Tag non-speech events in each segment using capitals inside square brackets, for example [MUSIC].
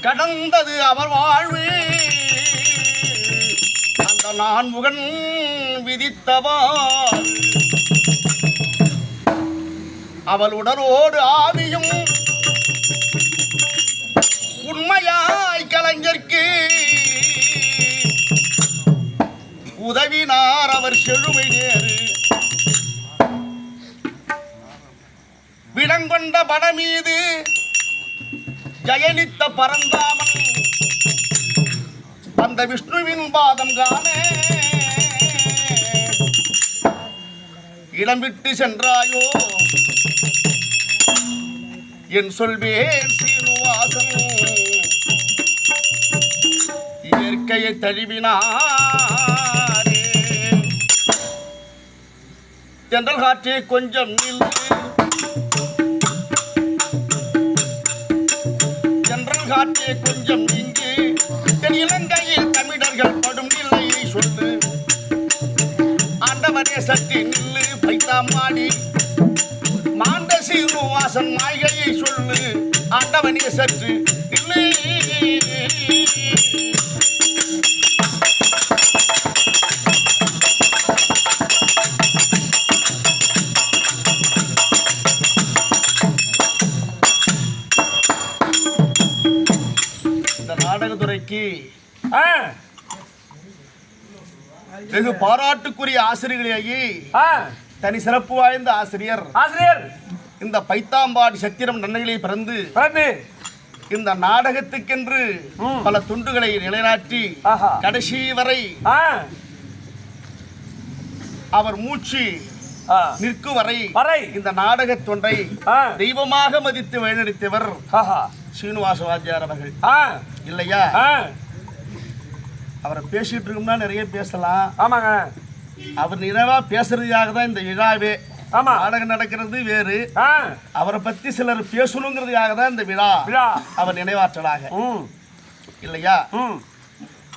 கடந்தது அவர் வாழ்வு. அந்த நான் முகன் விதித்தவார் அவள் உடலோடு ஆவியும் உண்மையாய் கலைஞர்க்கு. உதவினார் அவர் செழுமை நேரு. விடங்கொண்ட மீது ஜெயனித்த பரந்தாமன். அந்த விஷ்ணுவின் பாதம் காணே. இடம் விட்டு சென்றாயோ? என் சொல்வேன் சீனுவாசன். இயற்கையை தழுவினாரே. தென்றல் காற்றே கொஞ்சம் நில்லு காற்றே கொஞ்சம் நீங்கு தென் இலங்கையில் தமிழர்கள் படும் நிலையை சொல்லு. ஆண்டவரே சற்று நில்லு பைத்தாமாடி மாண்ட சீனுவாசன் மாய்கையை சொல்லு. ஆண்டவனே சற்று வெகு பாராட்டுக்குரிய ஆசிரியர்களேயே தனி சிறப்பு வாய்ந்த ஆசிரியர். ஆசிரியர். இந்த பைத்தாம்பாடி சத்திரம் நன்மைகளில் பிறந்து பிறந்து. இந்த நாடகத்துக்கென்று. பல துண்டுகளை நிலைநாட்டி ஆஹா. கடைசி வரை அவர் மூச்சு நிற்கும் வரை வரை. இந்த நாடகத் தொண்டை ஆ, தெய்வமாக மதித்து வழிநடத்தியவர் சீனிவாச வாத்தியார் அவர்கள். ஆ, இல்லையா? அவரை பேசிட்டு இருக்கோம்னா நிறைய பேசலாம். ஆமாங்க. அவர் நினைவா பேசுறதுக்காக தான் இந்த விழாவே. ஆமா. நாடகம் நடக்கிறது வேறு. அவரை பத்தி சிலர் பேசணுங்கிறதுக்காக தான் இந்த விழா. விழா. அவர் நினைவாற்றலாக. இல்லையா?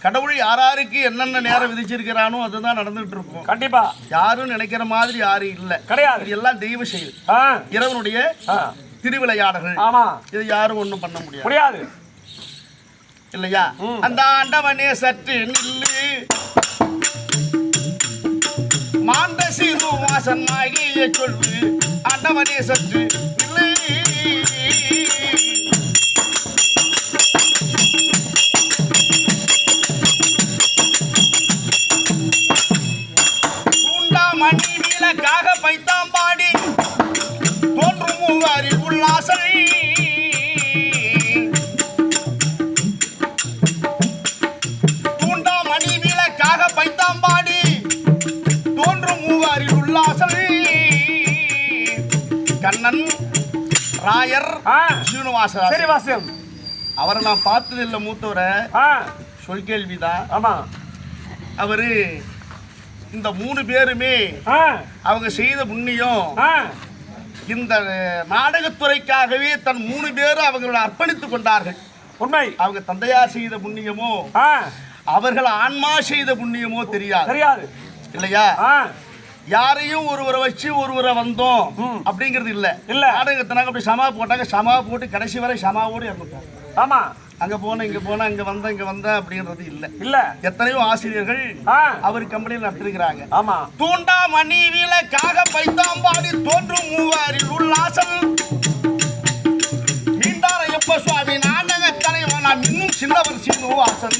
கடவுள் யாராருக்கு என்னென்ன நேரம் விதிச்சிருக்கிறானோ அதுதான் நடந்துட்டு இருக்கும். கண்டிப்பா. யாரும் நினைக்கிற மாதிரி யாரும் இல்லை. கிடையாது. இது எல்லாம் தெய்வ செயல். இறைவனுடைய திருவிளையாடல்கள். ஆமா. இது யாரும் ஒண்ணும் பண்ண முடியாது. முடியாது. இல்லையா. அந்த ஆண்டவனே சற்று நில்லு. மாண்ட சீரு வாசன் மாகிய சொல்லு ஆண்டவனே சற்று நில்லு. ராயர் ஆ, சீனிவாச சரி வாசம் அவரை நான் பார்த்ததில்லை மூத்தவரை. ஆ, சொல் கேள்விதான் ஆமா. அவரு இந்த மூணு பேருமே அவங்க செய்த புண்ணியம் இந்த நாடகத்துறைக்காகவே தன் மூணு பேரும் அவங்களை அர்ப்பணித்துக் கொண்டார்கள். உண்மை. அவங்க தந்தையார் செய்த புண்ணியமோ அவர்கள் ஆன்மா செய்த புண்ணியமோ தெரியாது. தெரியாது. இல்லையா? யாரையும் ஒருவரை வச்சு ஒருவரை வந்தோம். அப்படிங்கிறது இல்ல. இல்ல. நாடகத்தினாங்க அப்படி சமா போட்டாங்க. சமா போட்டு கடைசி வரை சமாவோடு இறந்துட்டாங்க. ஆமா. அங்க போன இங்க போன இங்க வந்த இங்க வந்த அப்படிங்கிறது இல்ல. இல்ல. எத்தனையோ ஆசிரியர்கள் அவர் கம்பெனியில் நடத்திருக்கிறாங்க. ஆமா. தூண்டா மணி விளக்காக பைத்தாம்பாடி தோன்றும் மூவாரில் உல்லாசம் மீண்டார எப்ப சுவாமி நாடக தலைவன் நான் இன்னும் சின்னவர் சீனுவாசன்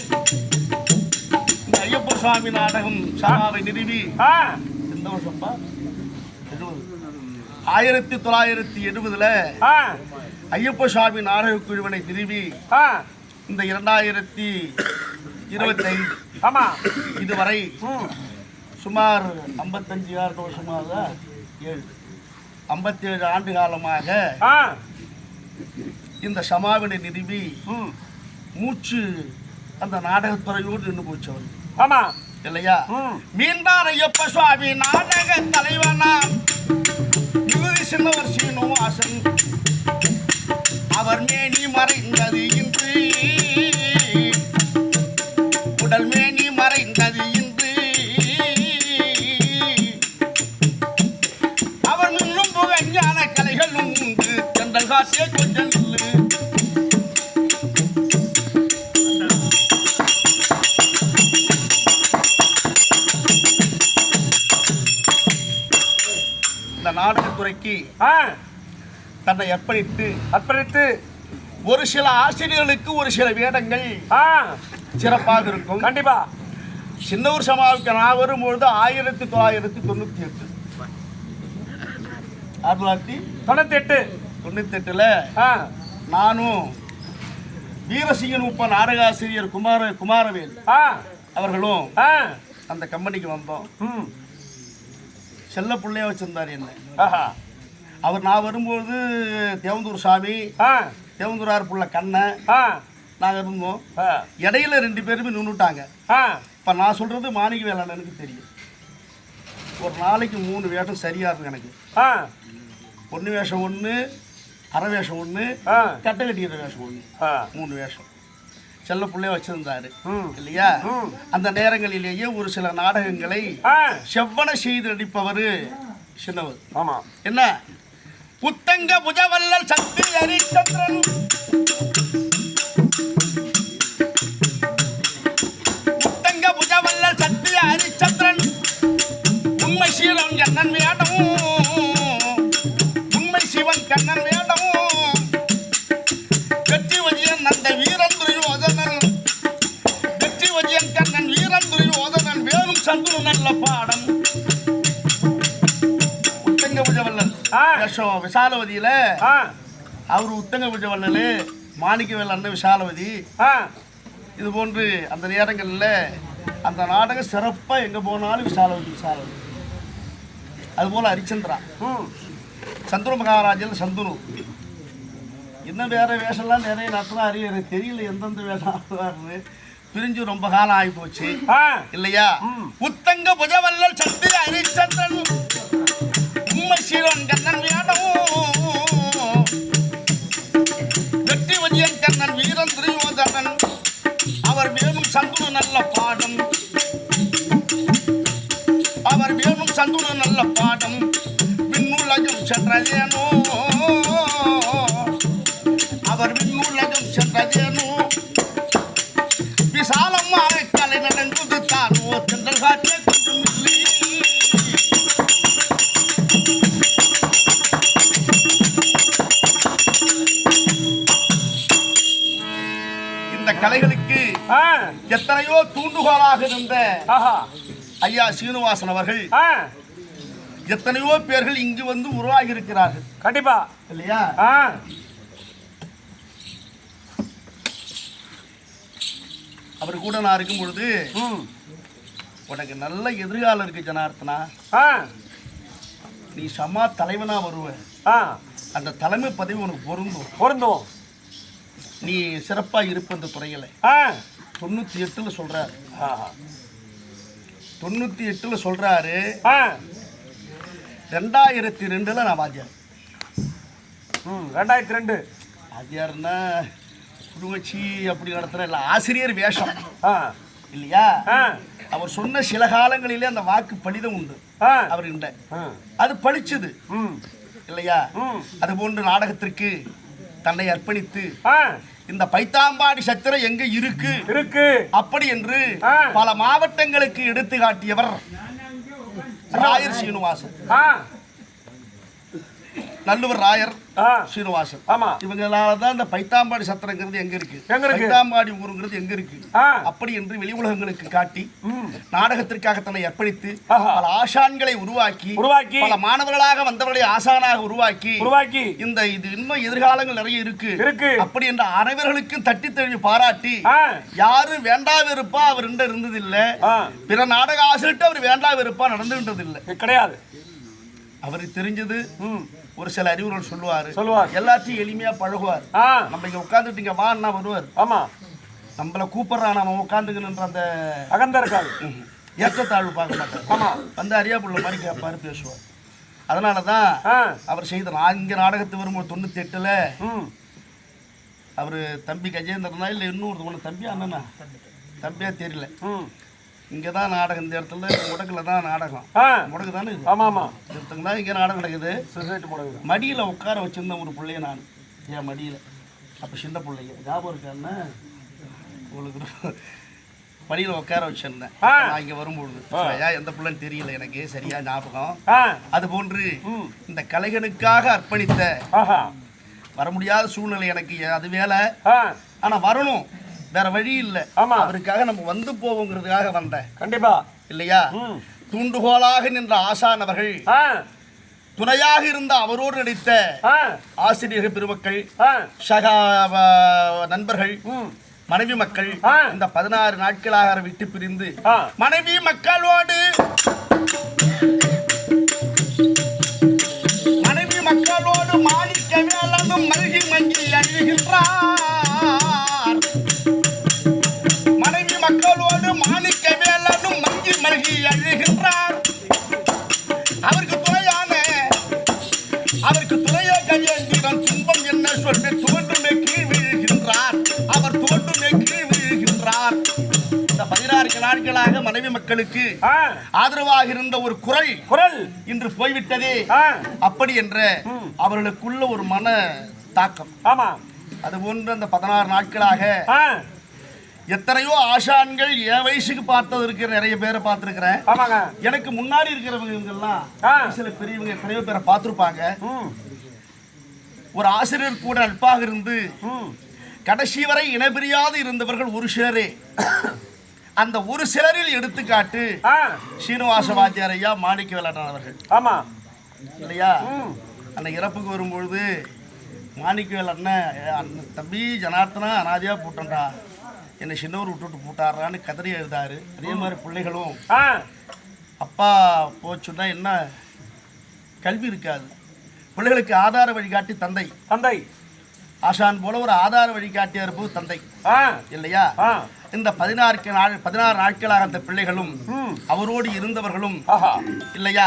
ஐயப்ப சுவாமி நாடகம் சமாவை நிறுவி. ஆ, எந்த வருஷம்ப்பா ஆயிரத்தி தொள்ளாயிரத்தி எழுபதுல ஐயப்ப சுவாமி நாடக குழுவினை நிறுவி இந்த இரண்டாயிரத்தி இருபத்தி ஐந்து ஆமா. இதுவரை சுமார் ஐம்பத்தஞ்சு ஆறு வருஷமாக ஏழு ஐம்பத்தேழு ஆண்டு காலமாக இந்த சமாவினை நிறுவி மூச்சு அந்த நாடகத்துறையோடு நின்று போச்சு அவர் ஆமா. இல்லையா? ம், மீண்டார் ஐயப்ப சுவாமி நாடக தலைவனா? இறுதி சின்னவர் சீனுவாசன் அவர் மேனி மறைந்தது இன்று. உடல் மேனி ஆ தன்னை அர்ப்பணித்து அர்ப்பணித்து ஒரு சில ஆசிரியர்களுக்கு ஒரு சில வேடங்கள் ஆ சிறப்பாக இருக்கும். கண்டிப்பா. சின்னூர் சமாவுக்கு நான் வரும்பொழுது ஆயிரத்தி தொள்ளாயிரத்தி தொண்ணூத்தி எட்டு. ஆயிரத்தி தொள்ளாயிரத்தி தொண்ணூத்தி எட்டு தொண்ணூத்தி எட்டுல நானும் வீரசிங்கன் உப்ப நாடகாசிரியர் குமார குமாரவேல் ஆ. அவர்களும் அந்த கம்பெனிக்கு வந்தோம். ம். செல்ல பிள்ளைய வச்சிருந்தார் என்ன. ஆஹா. அவர் நான் வரும்போது தேவந்தூர் சாமி தேவந்தூரார் புள்ள கண்ணன் நாங்கள் இருந்தோம். இடையில ரெண்டு பேருமே நின்றுட்டாங்க இப்போ நான் சொல்கிறது மாணிக்க வேளாண்னுக்கு தெரியும். ஒரு நாளைக்கு மூணு வேஷம் சரியாக இருக்கும் எனக்கு. ஒன்று வேஷம் ஒன்று அரை வேஷம் ஒன்று கட்டை கட்டிக்கிற வேஷம் ஒன்று மூணு வேஷம். செல்ல பிள்ளைய வச்சிருந்தாரு. இல்லையா. அந்த நேரங்களிலேயே ஒரு சில நாடகங்களை செவ்வன செய்து நடிப்பவர் சின்னவர். ஆமா. என்ன? புத்தங்க புஜவல்லல் சக்தி ஹரிச்சந்திரன். புத்தங்க புஜவல்லல் சக்தி ஹரிச்சந்திரன். உண்மை சீரன் கண்ணன் வேடம் விசாலவதியில அவர் உத்தங்க புஜவல்லல் மாணிக்கவேல் அண்ணன் விசாலவதி. இது போன்று அந்த நேரங்களில் அந்த நாடகம் சிறப்பாக எங்கே போனாலும் விசாலவதி விசாலவதி. அதுபோல் ஹரிச்சந்திரா. சந்துரு மகாராஜன் சந்துரு. இன்னும் வேற வேஷம்லாம் நிறைய நடத்தினா அறிய எனக்கு தெரியல எந்தெந்த வேஷம் ஆடுவாருன்னு பிரிஞ்சு ரொம்ப காலம் ஆகி போச்சு இல்லையா? ம். புத்தங்க புஜவல்லல் சக்தி ஹரிச்சந்திரன். பாடம். அவர் வேணும் சந்துரு நல்ல பாடம். விண்ணுலகம் சென்றதேனோ? அவர் விண்ணுலகம் சென்றதேனோ? தூண்டுகோலாக இருந்த ஆஹா. ஐயா சீனிவாசன் அவர்கள் எத்தனையோ பேர்கள் இங்கு வந்து உருவாகி இருக்கிறார்கள் கண்டிப்பா. இல்லையா? அவர் கூட நான் இருக்கும் பொழுது உனக்கு நல்ல எதிர்காலம் இருக்கு ஜனார்த்தனா. நீ சமா தலைவனா வருவ. அந்த தலைமை பதவி உனக்கு பொருந்தும். பொருந்தும். நீ சிறப்பா இருப்ப இந்த துறையில ஆ. தொண்ணூத்தி எட்டுல சொல்றாரு. ஆஹா. தொண்ணூத்தி எட்டுல சொல்றாரு ஆ. ரெண்டாயிரத்தி ரெண்டுல நான் வாத்தியார். ம் ரெண்டாயிரத்தி ரெண்டு. வாத்தியார்னா குடும்பச்சி அப்படி நடத்துற இல்ல ஆசிரியர் வேஷம். இல்லையா? அவர் சொன்ன சில காலங்களிலே அந்த வாக்கு பலிதம் உண்டு. அவர்கிட்ட. அது பளிச்சுது ம். இல்லையா? அது போன்று நாடகத்திற்கு தன்னை அர்ப்பணித்து இந்த பைத்தாம்பாடி சத்திரம் எங்க இருக்கு? இருக்கு. அப்படி என்று. பல மாவட்டங்களுக்கு எடுத்து காட்டியவர் ராயர் சீனிவாசன். நல்லூர் ராயர் ஆ. சீனிவாசன். ஆமா. இவங்களால தான் இந்த பைத்தாம்பாடி சத்திரங்கிறது எங்க இருக்கு? எங்க இருக்கு? பைத்தாம்பாடி ஊருங்கிறது எங்க இருக்கு? அப்படி என்று வெளி உலகங்களுக்கு காட்டி நாடகத்திற்காக தன்னை அர்ப்பணித்து. பல ஆசான்களை உருவாக்கி உருவாக்கி. பல மாணவர்களாக வந்தவர்களை ஆசானாக உருவாக்கி உருவாக்கி. இந்த இது இன்னும் எதிர்காலங்கள் நிறைய இருக்கு. இருக்கு. அப்படி என்ற அனைவர்களுக்கும் தட்டி தழுவி பாராட்டி யாரும் வேண்டா வெறுப்பா அவர் இருந்தது இல்ல பிற நாடக ஆசிரியர்கிட்ட அவர் வேண்டா வெறுப்பா நடந்துகின்றது இல்ல கிடையாது. அவருக்கு தெரிஞ்சது ஒரு சில அறிவுரைகள் சொல்லுவாரு. சொல்லுவார். எல்லாத்தையும் எளிமையா பழகுவார். ஆ. நம்ம இங்க உட்காந்துட்டு இங்க வான்னா வருவார். ஆமா. நம்மள கூப்பிடுறான் நம்ம உட்காந்துக்கணுன்ற அந்த அகந்த இருக்காது [LAUGHS] ஏற்றத்தாழ்வு பார்க்க மாட்டார். ஆமா. வந்து அறியாப்புள்ள மாதிரி கேட்பாரு பேசுவார். அதனால தான் அவர் செய்த நான் இங்கே நாடகத்து வரும்போது தொண்ணூற்றி எட்டில் அவர் தம்பி கஜேந்திரனா இல்லை இன்னொரு தம்பி அண்ணனா? தம்பியா. தெரியல. இங்கே தான் நாடகம் இந்த இடத்துல முடக்கில் தான் நாடகம். முடக்கு தானே இது? ஆமா ஆமா ஒருத்தங்க தான் இங்கே நாடகம் நடக்குது. சொசைட்டி முடங்குது மடியில் உட்கார வச்சிருந்தேன் ஒரு பிள்ளைய நான் என் மடியில். அப்போ சின்ன பிள்ளைங்க. ஞாபகம் இருக்காண்ணா உங்களுக்கு படியில உட்கார வச்சிருந்தேன். நான் இங்க வரும்பொழுது. ஏன் எந்த பிள்ளைன்னு தெரியல எனக்கு. சரியா? ஞாபகம்? அது போன்று. இந்த கலைகனுக்காக அர்ப்பணித்த வர முடியாத சூழ்நிலை எனக்கு அது வேலை. ஆ. ஆனா வரணும். வேற வழி இல்ல. ஆமா. அவருக்காக நம்ம வந்து போவோங்கிறதுக்காக வந்தேன். கண்டிப்பா. இல்லையா? தூண்டுகோலாக நின்ற ஆசான் அவர்கள் துணையாக இருந்த அவரோடு நடித்த ஆ. ஆசிரியர்கள் பெருமக்கள் சக நண்பர்கள் மனைவி மக்கள். இந்த பதினாறு நாட்களாக விட்டு பிரிந்து மனைவி மக்களோடு மக்களுக்கு ஆதரவாக இருந்த ஒரு குரல் குரல். இன்று போய்விட்டதே அப்படி என்ற அவர்களுக்குள்ள ஒரு மன தாக்கம். ஆமா. அது போன்று அந்த பதினாறு நாட்களாக எத்தனையோ ஆசான்கள் என் வயசுக்கு பார்த்தது இருக்கிற நிறைய பேரை பார்த்துருக்கிறேன். ஆமாங்க. எனக்கு முன்னாடி இருக்கிறவங்க இவங்கெல்லாம் ஆ. சில பெரியவங்க எத்தனையோ பேரை பார்த்துருப்பாங்க. ஒரு ஆசிரியர் கூட நட்பாக இருந்து கடைசி வரை இனபிரியாது இருந்தவர்கள் ஒரு சிலரே. அந்த ஒரு சிலரில் எடுத்துக்காட்டு ஆ. சீனிவாச வாத்தியார் ஐயா மாணிக்க வேலாட்டான் அவர்கள். ஆமா. இல்லையா? அந்த இறப்புக்கு வரும்பொழுது மாணிக்கவேல் அண்ணன் தம்பி ஜனார்த்தனா அனாதியா போட்டேன்டா. என்னை சின்னவர் விட்டுட்டு போட்டாரான்னு கதறி எழுதாரு. அதே மாதிரி பிள்ளைகளும் அப்பா போச்சுன்னா என்ன? கல்வி இருக்காது. பிள்ளைகளுக்கு ஆதார வழிகாட்டி தந்தை. தந்தை. ஆசான் போல ஒரு ஆதார வழிகாட்டியா இருப்பது தந்தை. இல்லையா? இந்த பதினாறு நாள் பதினாறு நாட்களாக அந்த பிள்ளைகளும் அவரோடு இருந்தவர்களும் இல்லையா.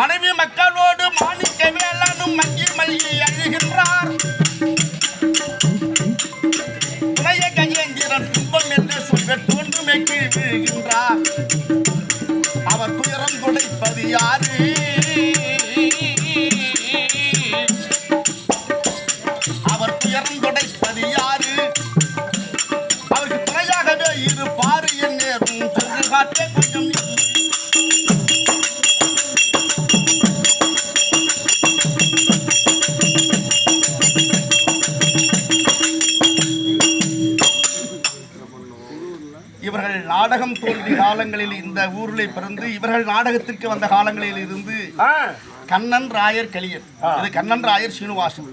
மனைவி மக்களோடு மாணிக்க வேலனும் மங்கி மல்லி அழுகின்றார். துணைய கையேந்திரன் துன்பம் என்று சொல்ல தோன்றுமே கீழ் இவர்கள் நாடகம் தோன்றிய காலங்களில் இந்த ஊரில் பிறந்து இவர்கள் நாடகத்திற்கு வந்த காலங்களில் இருந்து கண்ணன் ராயர் கலியன். இது கண்ணன் ராயர் சீனிவாசன்.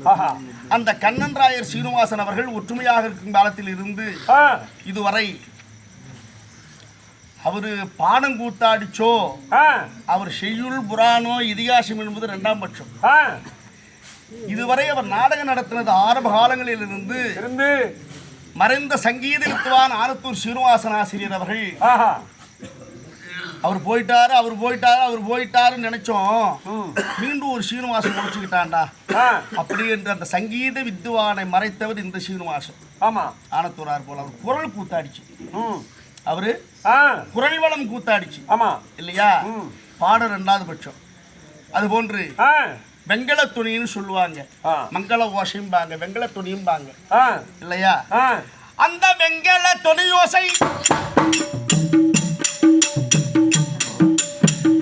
அந்த கண்ணன் ராயர் சீனிவாசன் அவர்கள் ஒற்றுமையாக இருக்கும் காலத்தில் இருந்து இதுவரை அவரு பாடம் கூத்தாடிச்சோ அவர் செய்யுள் புராணோ இதிகாசம் என்பது இரண்டாம் பட்சம். இதுவரை அவர் நாடகம் நடத்தினது ஆரம்ப காலங்களில் இருந்து மறைந்த சங்கீத வித்துவான் ஆனத்தூர் சீனிவாசன் ஆசிரியர் அவர்கள் அவர் போயிட்டாரு அவர் போயிட்டாரு அவர் போயிட்டாருன்னு நினைச்சோம். மீண்டும் ஒரு சீனிவாசன் முடிச்சுக்கிட்டான்டா. அப்படி என்று அந்த சங்கீத வித்துவானை மறைத்தவர் இந்த சீனிவாசன். ஆமா. ஆனத்தூரார் போல அவர் குரல் கூத்தாடிச்சு. ம். அவரு குரல் வளம் கூத்தாடிச்சு. ஆமா. இல்லையா? ம். பாடம் ரெண்டாவது பட்சம். அது போன்று வெங்கல துணின்னு சொல்லுவாங்க. மங்கள ஓசையும்பாங்க வெங்கல துணியும்பாங்க இல்லையா? அந்த வெங்கல துணியோசை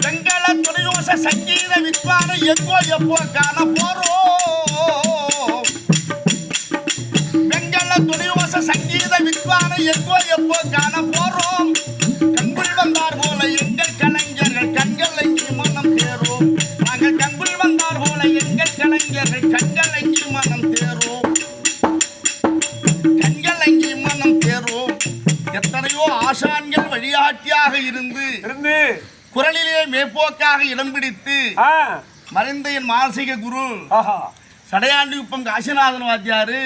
வெங்கல துணியோசை சங்கீத வித்வான எங்கோ எப்போ காண போறோம்? வெங்கல துணியோசை சங்கீத வித்வான எங்கோ எப்போ காண போறோம் மேற்போக்காக இடம் பிடித்து மறைந்த என் மானசீக குரு. ஆஹா. சடையாண்டிக்குப்பம் காசிநாதன் வாத்தியாரு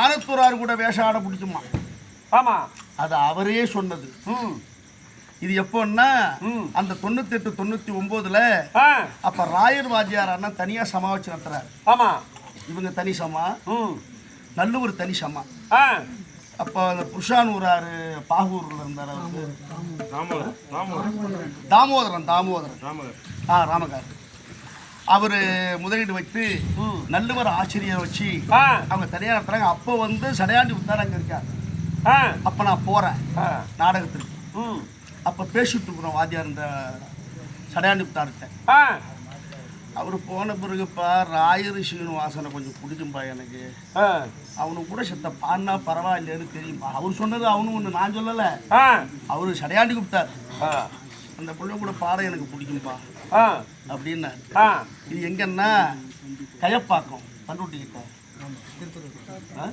ஆனத்தூரார் கூட வேஷம் ஆட பிடிச்சுமா? ஆமா. அது அவரே சொன்னது. ம். இது எப்போன்னா. அந்த தொண்ணூத்தெட்டு தொண்ணூத்தி ஒன்பதுல அப்ப ராயர் வாத்தியார் அண்ணா தனியா சமா வச்சு நடத்துறாரு. ஆமா. இவங்க தனி சமா? ம். நல்லூர் தனி சமா. ஆ. அப்போ அந்த புருஷானூராரு பாகூர்ல இருந்தார் அவரு தாமோதரன் தாமோதரன். ஆ ராமகார். அவர் முதலீடு வைத்து. நல்லவர் ஆசிரியர் வச்சு அவங்க தனியாக நடத்துறாங்க. அப்போ வந்து சடையாண்டி உத்தார் அங்கே இருக்கார். ஆ. அப்போ நான் போகிறேன் ம். அப்போ பேசிட்டு இருக்கிறோம் வாத்தியார் இந்த சடையாண்டித்தார்கிட்ட ஆ. அவர் போன பிறகுப்பா ராயரு சீனிவாசனை கொஞ்சம் பிடிக்கும்பா எனக்கு. ஆ. அவனுக்கு கூட செத்த பாடினா பரவாயில்லைன்னு தெரியும்பா. அவர் சொன்னது அவனு ஒன்று நான் சொல்லலை. அவர் சடையாண்டி கூப்பிட்டார். அந்த பிள்ளை கூட பாட எனக்கு பிடிக்கும்பா. ஆ. இது எங்கன்னா கயப்பாக்கம் பண்ருட்டிக்கிட்ட ஆ?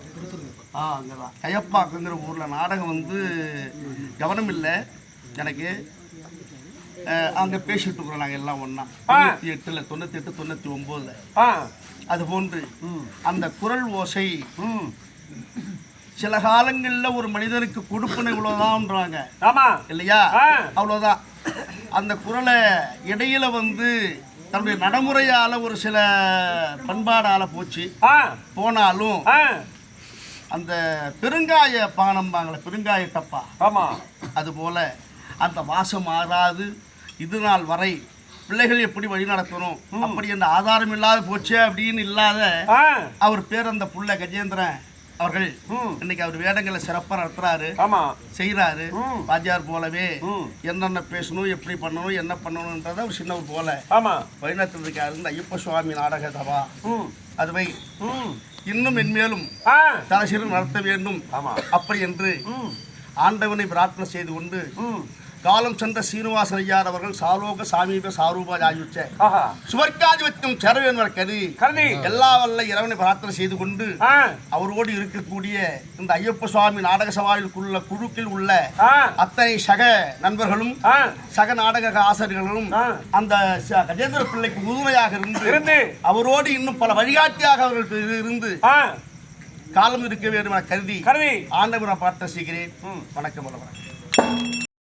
ஆ அங்கதான். கயப்பாக்கங்கிற ஊரில் நாடகம் வந்து கவனம் இல்லை எனக்கு. அங்கே பேசிட்டு இருக்கிறோம் நாங்கள் எல்லாம் ஒன்றா தொண்ணூற்றி எட்டில் தொண்ணூற்றி எட்டு தொண்ணூற்றி ஒம்போதில். அது போன்று அந்த குரல் ஓசை சில காலங்களில் ஒரு மனிதனுக்கு கொடுப்பன இவ்வளோதான்றாங்க இல்லையா. அவ்வளோதான் அந்த குரலை இடையில வந்து தன்னுடைய நடைமுறையால் ஒரு சில பண்பாடால் போச்சு. போனாலும் அந்த பெருங்காய பானம்பாங்களே பெருங்காய டப்பா. ஆமா. அதுபோல அந்த வாசம் மாறாது. இது நாள் வரை பிள்ளைகள் எப்படி வழி நடத்தணும்? அப்படி என்ற ஆதாரம் இல்லாத போச்சே அப்படின்னு இல்லாத அவர் பேர் அந்த புள்ள கஜேந்திரன் அவர்கள். இன்னைக்கு அவர் வேடங்களை சிறப்பாக நடத்துறாரு. ஆமா. செய்கிறாரு ம். வாத்தியார் போலவே என்னென்ன பேசணும் எப்படி பண்ணணும் என்ன பண்ணணுன்றத ஒரு சின்னவர் போல ஆமா. வழிநடத்தில் இருக்காரு. இந்த ஐயப்ப சுவாமி நாடக சபா. அதுவை இன்னும் மென்மேலும் தலசிறு நடத்த வேண்டும். அப்படி என்று ஆண்டவனை பிரார்த்தனை செய்து கொண்டு காலம் சென்ற சீனிவாசன் ஐயார் அவர்கள் சாலோக சாமீப சாரூப ஆஹா. சுவர்க்காதிபத்தியம் சேரவேன்வர் கதி. கருதி. எல்லா வல்ல இறைவனை பிரார்த்தனை செய்து கொண்டு அவரோடு இருக்கக்கூடிய இந்த ஐயப்ப சுவாமி நாடக சபாவிற்குள்ள குழுக்கில் உள்ள அத்தனை சக நண்பர்களும் சக நாடக ஆசிரியர்களும். அந்த கஜேந்திர பிள்ளைக்கு உறுதுணையாக இருந்து இருந்து. அவரோடு இன்னும் பல வழிகாட்டியாக அவர்கள் இரு- இருந்து காலம் இருக்க வேண்டும் என கருதி கருதி. ஆண்டவரை பார்த்த செய்கிறேன். வணக்கம் வணக்கம்